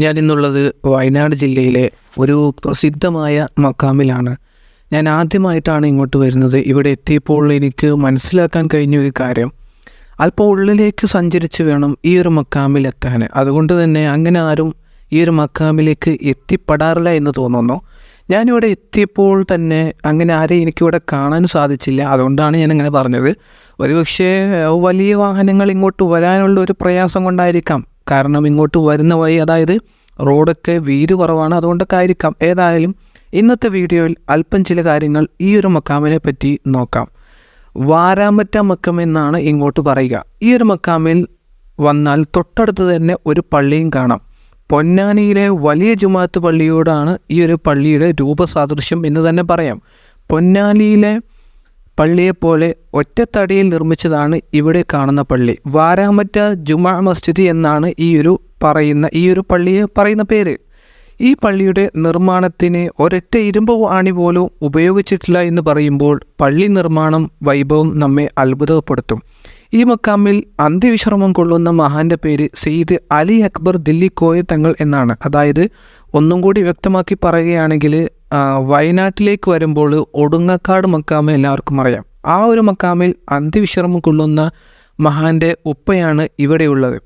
ഞാൻ ഇന്നുള്ളത് വയനാട് ജില്ലയിലെ ഒരു പ്രസിദ്ധമായ മക്കാമിലാണ്. ഞാൻ ആദ്യമായിട്ടാണ് ഇങ്ങോട്ട് വരുന്നത്. ഇവിടെ എത്തിയപ്പോൾ എനിക്ക് മനസ്സിലാക്കാൻ കഴിഞ്ഞ ഒരു കാര്യം. അല്പം ഉള്ളിലേക്ക് സഞ്ചരിച്ച് വേണം ഈ ഒരു മക്കാമിൽ എത്താൻ. അതുകൊണ്ട് തന്നെ അങ്ങനെ ആരും ഈ ഒരു മക്കാമിലേക്ക് എത്തിപ്പെടാറില്ല എന്ന് തോന്നുന്നു. ഞാനിവിടെ എത്തിയപ്പോൾ തന്നെ അങ്ങനെ ആരെയും എനിക്കിവിടെ കാണാൻ സാധിച്ചില്ല. അതുകൊണ്ടാണ് ഞാൻ അങ്ങനെ പറഞ്ഞത്. ഒരുപക്ഷേ വലിയ വാഹനങ്ങൾ ഇങ്ങോട്ട് വരാനുള്ള ഒരു പ്രയാസം കൊണ്ടായിരിക്കാം. കാരണം ഇങ്ങോട്ട് വരുന്ന വഴി അതായത് റോഡൊക്കെ വീതി കുറവാണ്. അതുകൊണ്ടൊക്കെ ആയിരിക്കാം. ഏതായാലും ഇന്നത്തെ വീഡിയോയിൽ അല്പം ചില കാര്യങ്ങൾ ഈ ഒരു മക്കാമിനെ പറ്റി നോക്കാം. വാരാമറ്റ മക്കം എന്നാണ് ഇങ്ങോട്ട് പറയുക. ഈ ഒരു മക്കാമിൽ വന്നാൽ തൊട്ടടുത്ത് തന്നെ ഒരു പള്ളിയും കാണാം. പൊന്നാനിയിലെ വലിയ ജുമാത്ത് പള്ളിയോടാണ് ഈ ഒരു പള്ളിയുടെ രൂപസാദൃശ്യം എന്ന് തന്നെ പറയാം. പൊന്നാനിയിലെ പള്ളിയെപ്പോലെ ഒറ്റത്തടിയിൽ നിർമ്മിച്ചതാണ് ഇവിടെ കാണുന്ന പള്ളി. വാരാമറ്റ ജുമാ മസ്ജിദ് എന്നാണ് ഈ ഒരു പറയുന്ന ഈ ഒരു പള്ളിയെ പറയുന്ന പേര്. ഈ പള്ളിയുടെ നിർമ്മാണത്തിന് ഒരൊറ്റ ഇരുമ്പ് ആണി പോലും ഉപയോഗിച്ചിട്ടില്ല എന്ന് പറയുമ്പോൾ പള്ളി നിർമ്മാണം വൈഭവം നമ്മെ അത്ഭുതപ്പെടുത്തും. ഈ മക്കാമിൽ അന്ത്യവിശ്രമം കൊള്ളുന്ന മഹാന്റെ പേര് സെയ്ദ് അലി അക്ബർ ദില്ലി കോയ തങ്ങൾ എന്നാണ്. അതായത് ഒന്നും കൂടി വ്യക്തമാക്കി പറയുകയാണെങ്കിൽ വയനാട്ടിലേക്ക് വരുമ്പോൾ ഒടുങ്ങക്കാട് മക്കാമ എല്ലാവർക്കും അറിയാം. ആ ഒരു മക്കാമിൽ അന്ത്യവിശ്രമം കൊള്ളുന്ന മഹാന്റെ ഉപ്പയാണ് ഇവിടെയുള്ളത്.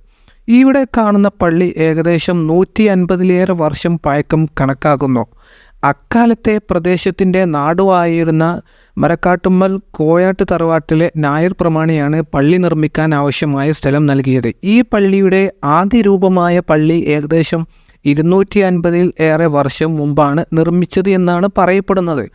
ഇവിടെ കാണുന്ന പള്ളി ഏകദേശം നൂറ്റി അൻപതിലേറെ വർഷം പഴക്കം കണക്കാക്കുന്നു. അക്കാലത്തെ പ്രദേശത്തിന്റെ നാടുവായിരുന്ന മരക്കാട്ടുമ്മൽ കോയാട്ട് തറവാട്ടിലെ നായർ പ്രമാണിയാണ് പള്ളി നിർമ്മിക്കാൻ ആവശ്യമായ സ്ഥലം നൽകിയത്. ഈ പള്ളിയുടെ ആദ്യ രൂപമായ പള്ളി ഏകദേശം ഇരുന്നൂറ്റി അൻപതിൽ ഏറെ വർഷം മുമ്പാണ് നിർമ്മിച്ചത് എന്നാണ് പറയപ്പെടുന്നത്.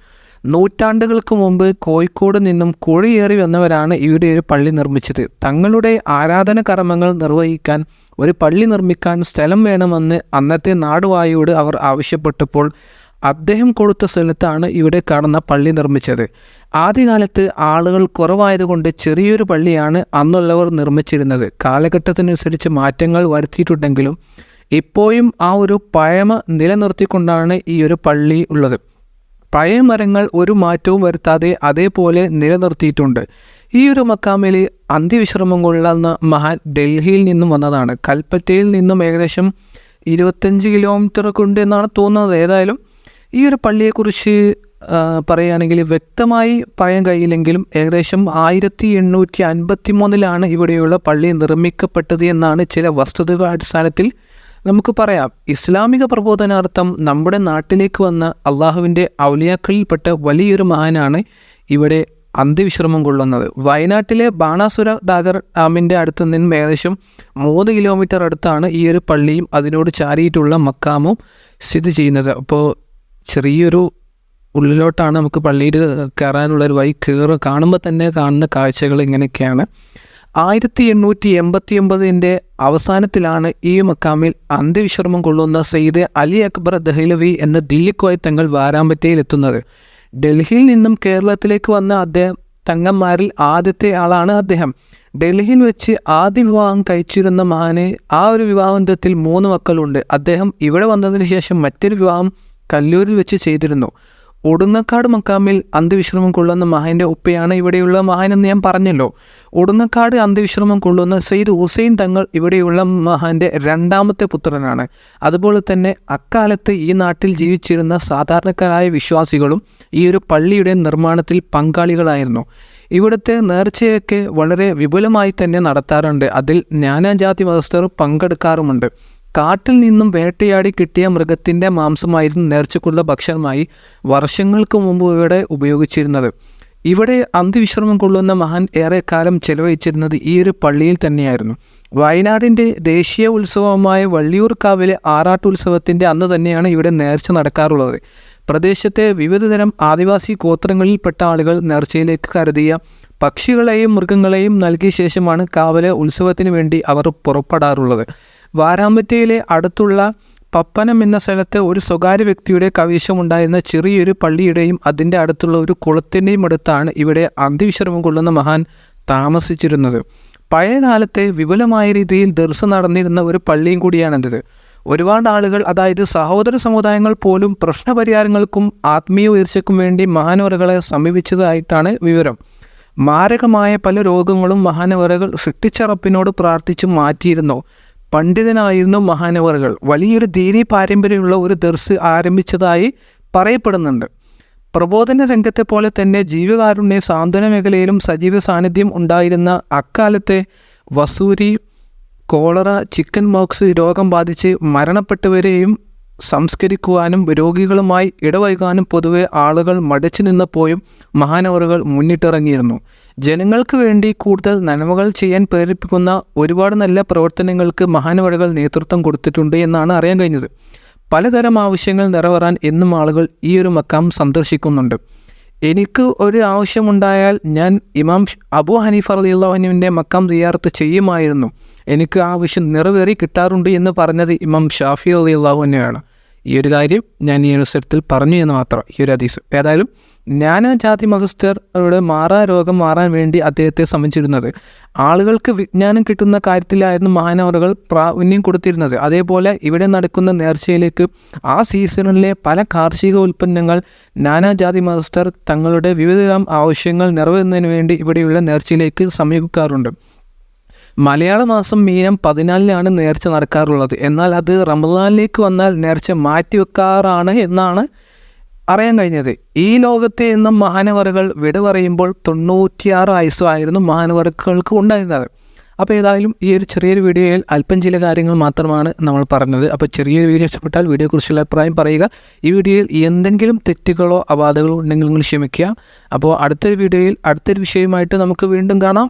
നൂറ്റാണ്ടുകൾക്ക് മുമ്പ് കോഴിക്കോട് നിന്നും കുഴിയേറി വന്നവരാണ് ഇവിടെ ഒരു പള്ളി നിർമ്മിച്ചത്. തങ്ങളുടെ ആരാധന കർമ്മങ്ങൾ നിർവഹിക്കാൻ ഒരു പള്ളി നിർമ്മിക്കാൻ സ്ഥലം വേണമെന്ന് അന്നത്തെ നാടുവായോട് അവർ ആവശ്യപ്പെട്ടപ്പോൾ അദ്ദേഹം കൊടുത്ത സ്ഥലത്താണ് ഇവിടെ കാണുന്ന പള്ളി നിർമ്മിച്ചത്. ആദ്യകാലത്ത് ആളുകൾ കുറവായതുകൊണ്ട് ചെറിയൊരു പള്ളിയാണ് അന്നുള്ളവർ നിർമ്മിച്ചിരുന്നത്. കാലഘട്ടത്തിനനുസരിച്ച് മാറ്റങ്ങൾ വരുത്തിയിട്ടുണ്ടെങ്കിലും ഇപ്പോഴും ആ ഒരു പഴമ നിലനിർത്തിക്കൊണ്ടാണ് ഈ ഒരു പള്ളി ഉള്ളത്. പഴയ മരങ്ങൾ ഒരു മാറ്റവും വരുത്താതെ അതേപോലെ നിലനിർത്തിയിട്ടുണ്ട്. ഈ ഒരു മക്കാമിലെ അന്ത്യവിശ്രമം കൊള്ളുന്ന മഹാൻ ഡൽഹിയിൽ നിന്നും വന്നതാണ്. കൽപ്പറ്റയിൽ നിന്നും ഏകദേശം ഇരുപത്തഞ്ച് കിലോമീറ്റർ ഉണ്ട് എന്നാണ് തോന്നുന്നത്. ഏതായാലും ഈ ഒരു പള്ളിയെക്കുറിച്ച് പറയുകയാണെങ്കിൽ വ്യക്തമായി പറയാൻ കഴിയില്ലെങ്കിലും ഏകദേശം ആയിരത്തി എണ്ണൂറ്റി അൻപത്തി മൂന്നിലാണ് ഇവിടെയുള്ള പള്ളി നിർമ്മിക്കപ്പെട്ടത് എന്നാണ് ചില വസ്തുതകൾ അടിസ്ഥാനത്തിൽ നമുക്ക് പറയാം ഇസ്ലാമിക പ്രബോധനാർത്ഥം നമ്മുടെ നാട്ടിലേക്ക് വന്ന അള്ളാഹുവിന്റെ ഔലിയാക്കളിൽപ്പെട്ട വലിയൊരു മഹാനാണ് ഇവിടെ അന്ത്യവിശ്രമം കൊള്ളുന്നത്. വയനാട്ടിലെ ബാണാസുര ഡാഗർ ഡാമിന്റെ അടുത്ത് നിന്നും ഏകദേശം മൂന്ന് കിലോമീറ്റർ അടുത്താണ് ഈ ഒരു പള്ളിയും അതിനോട് ചാരിയിട്ടുള്ള മക്കാമും സ്ഥിതി ചെയ്യുന്നത്. അപ്പോൾ ചെറിയൊരു ഉള്ളിലോട്ടാണ് നമുക്ക് പള്ളിയിൽ കയറാനുള്ള ഒരു വഴി കാണുമ്പോൾ തന്നെ കാണുന്ന കാഴ്ചകൾ ഇങ്ങനെയൊക്കെയാണ്. ആയിരത്തി എണ്ണൂറ്റി എൺപത്തി ഒമ്പതിന്റെ അവസാനത്തിലാണ് ഈ മക്കാമിൽ അന്ത്യവിശ്രമം കൊള്ളുന്ന സെയ്ദ് അലി അക്ബർ ദഹ്ലവി എന്ന ദില്ലിക്കോയ തങ്ങൾ വാരാമ്പറ്റയിൽ എത്തുന്നത് ഡൽഹിയിൽ നിന്നും കേരളത്തിലേക്ക് വന്ന അദ്ദേഹം തങ്ങന്മാരിൽ ആദ്യത്തെ ആളാണ് അദ്ദേഹം. ഡൽഹിയിൽ വെച്ച് ആദ്യ വിവാഹം കഴിച്ചിരുന്ന മാനെ ആ ഒരു വിവാഹബന്ധത്തിൽ മൂന്ന് മക്കളുണ്ട്. അദ്ദേഹം ഇവിടെ വന്നതിന് ശേഷം മറ്റൊരു വിവാഹം കല്ലൂരിൽ വെച്ച് ചെയ്തിരുന്നു. ഒടുങ്ങക്കാട് മക്കാമിൽ അന്ത്യവിശ്രമം കൊള്ളുന്ന മഹാന്റെ ഉപ്പയാണ് ഇവിടെയുള്ള മഹാൻ എന്ന് ഞാൻ പറഞ്ഞല്ലോ. ഒടുങ്ങക്കാട് അന്ത്യവിശ്രമം കൊള്ളുന്ന സെയ്ദ് ഹുസൈൻ തങ്ങൾ ഇവിടെയുള്ള മഹാന്റെ രണ്ടാമത്തെ പുത്രനാണ്. അതുപോലെ തന്നെ അക്കാലത്ത് ഈ നാട്ടിൽ ജീവിച്ചിരുന്ന സാധാരണക്കാരായ വിശ്വാസികളും ഈ ഒരു പള്ളിയുടെ നിർമ്മാണത്തിൽ പങ്കാളികളായിരുന്നു. ഇവിടുത്തെ നേർച്ചയൊക്കെ വളരെ വിപുലമായി തന്നെ നടത്താറുണ്ട്. അതിൽ നാനാജാതി മതസ്ഥർ പങ്കെടുക്കാറുമുണ്ട്. കാട്ടിൽ നിന്നും വേട്ടയാടി കിട്ടിയ മൃഗത്തിന്റെ മാംസമായിരുന്നു നേർച്ചക്കുള്ള ഭക്ഷണമായി വർഷങ്ങൾക്ക് മുമ്പ് ഇവിടെ ഉപയോഗിച്ചിരുന്നത്. ഇവിടെ അന്ത്യവിശ്രമം കൊള്ളുന്ന മഹാൻ ഏറെക്കാലം ചെലവഴിച്ചിരുന്നത് ഈ ഒരു പള്ളിയിൽ തന്നെയായിരുന്നു. വയനാടിന്റെ ദേശീയ ഉത്സവമായ വള്ളിയൂർക്കാവിലെ ആറാട്ടുത്സവത്തിന്റെ അന്ന് തന്നെയാണ് ഇവിടെ നേർച്ച നടക്കാറുള്ളത്. പ്രദേശത്തെ വിവിധതരം ആദിവാസി ഗോത്രങ്ങളിൽപ്പെട്ട ആളുകൾ നേർച്ചയിലേക്ക് കരുതിയ പക്ഷികളെയും മൃഗങ്ങളെയും നൽകിയ ശേഷമാണ് കാവലെ ഉത്സവത്തിന് വേണ്ടി അവർ പുറപ്പെടാറുള്ളത്. വാരാമ്പറ്റയിലെ അടുത്തുള്ള പപ്പനം എന്ന സ്ഥലത്ത് ഒരു സ്വകാര്യ വ്യക്തിയുടെ കൈവശമുണ്ടായിരുന്ന ചെറിയൊരു പള്ളിയുടെയും അതിന്റെ അടുത്തുള്ള ഒരു കുളത്തിന്റെയും അടുത്താണ് ഇവിടെ അന്ത്യവിശ്രമം കൊള്ളുന്ന മഹാൻ താമസിച്ചിരുന്നത്. പഴയകാലത്തെ വിപുലമായ രീതിയിൽ ദർശ നടന്നിരുന്ന ഒരു പള്ളിയും കൂടിയാണിത് ഒരുപാട് ആളുകൾ അതായത് സഹോദര സമുദായങ്ങൾ പോലും പ്രശ്നപരിഹാരങ്ങൾക്കും ആത്മീയ ഉയർച്ചയ്ക്കും വേണ്ടി മഹാനവറുകളെ സമീപിച്ചതായിട്ടാണ് വിവരം. മാരകമായ പല രോഗങ്ങളും മഹാനവറകൾ സൃഷ്ടിച്ചറപ്പിനോട് പ്രാർത്ഥിച്ചു മാറ്റിയിരുന്നു. പണ്ഡിതനായിരുന്നു മഹാനവറുകൾ. വലിയൊരു ദീനി പാരമ്പര്യമുള്ള ഒരു ദർസ് ആരംഭിച്ചതായി പറയപ്പെടുന്നുണ്ട്. പ്രബോധന രംഗത്തെ പോലെ തന്നെ ജീവകാരുണ്യ സാന്ത്വന മേഖലയിലും സജീവ സാന്നിധ്യം ഉണ്ടായിരുന്ന അക്കാലത്തെ വസൂരി കോളറ ചിക്കൻ മോക്സ് രോഗം ബാധിച്ച് മരണപ്പെട്ടവരെയും സംസ്കരിക്കുവാനും രോഗികളുമായി ഇടവൈകാനും പൊതുവെ ആളുകൾ മടിച്ചു നിന്നപ്പോഴും മഹാനവറുകൾ മുന്നിട്ടിറങ്ങിയിരുന്നു. ജനങ്ങൾക്ക് വേണ്ടി കൂടുതൽ നന്മകൾ ചെയ്യാൻ പ്രേരിപ്പിക്കുന്ന ഒരുപാട് നല്ല പ്രവർത്തനങ്ങൾക്ക് മഹാനവറുകൾ നേതൃത്വം കൊടുത്തിട്ടുണ്ട് എന്നാണ് അറിയാൻ കഴിഞ്ഞത്. പലതരം ആവശ്യങ്ങൾ നിറവേറാൻ എന്നും ആളുകൾ ഈ ഒരു മക്കാം സന്ദർശിക്കുന്നുണ്ട്. എനിക്ക് ഒരു ആവശ്യമുണ്ടായാൽ ഞാൻ ഇമാം അബു ഹനീഫ് അലിയുള്ളവനുവിന്റെ മക്കാം സിയാറത്ത് ചെയ്യുമായിരുന്നു. എനിക്ക് ആവശ്യം നിറവേറി കിട്ടാറുണ്ട് എന്ന് പറഞ്ഞത് ഇമാം ഷാഫി തന്നെയാണ് ഈ ഒരു കാര്യം ഞാൻ ഈ അവസരത്തിൽ പറഞ്ഞു എന്ന് മാത്രം ഈ ഒരു ഹദീസ് ഏതായാലും ജ്ഞാന ജാതി മതസ്ഥരോട് മാറാ രോഗം മാറാൻ വേണ്ടി അദ്ദേഹത്തെ ശ്രമിച്ചിരുന്നത് ആളുകൾക്ക് വിജ്ഞാനം കിട്ടുന്ന കാര്യത്തിലായിരുന്നു മഹാനവറുകൾ പ്രാവീണ്യം കൊടുത്തിരുന്നത്. അതേപോലെ ഇവിടെ നടക്കുന്ന നേർച്ചയിലേക്ക് ആ സീസണിലെ പല കാർഷിക ഉൽപ്പന്നങ്ങൾ നാനാജാതി മതസ്ഥർ തങ്ങളുടെ വിവിധതരം ആവശ്യങ്ങൾ നിറവേറുന്നതിന് വേണ്ടി ഇവിടെയുള്ള നേർച്ചയിലേക്ക് സമീപിക്കാറുണ്ട്. മലയാള മാസം മീനം പതിനാലിനാണ് നേർച്ച നടക്കാറുള്ളത്. എന്നാൽ അത് റമദാനിലേക്ക് വന്നാൽ നേർച്ച മാറ്റിവെക്കാറാണ് എന്നാണ് അറിയാൻ കഴിഞ്ഞത്. ഈ ലോകത്തെ നിന്നും മഹാനവറുകൾ വിട പറയുമ്പോൾ തൊണ്ണൂറ്റിയാറ് വയസ്സായിരുന്നു മഹാനവറുകൾക്ക് ഉണ്ടായിരുന്നത്. അപ്പോൾ ഏതായാലും ഈ ഒരു ചെറിയൊരു വീഡിയോയിൽ അല്പം ചില കാര്യങ്ങൾ മാത്രമാണ് നമ്മൾ പറഞ്ഞത്. അപ്പോൾ ചെറിയൊരു വീഡിയോ ഇഷ്ടപ്പെട്ടാൽ വീഡിയോയെക്കുറിച്ചുള്ള അഭിപ്രായം പറയുക. ഈ വീഡിയോയിൽ എന്തെങ്കിലും തെറ്റുകളോ അപാധകളോ ഉണ്ടെങ്കിൽ നിങ്ങൾ ക്ഷമിക്കുക. അപ്പോൾ അടുത്തൊരു വീഡിയോയിൽ അടുത്തൊരു വിഷയമായിട്ട് നമുക്ക് വീണ്ടും കാണാം.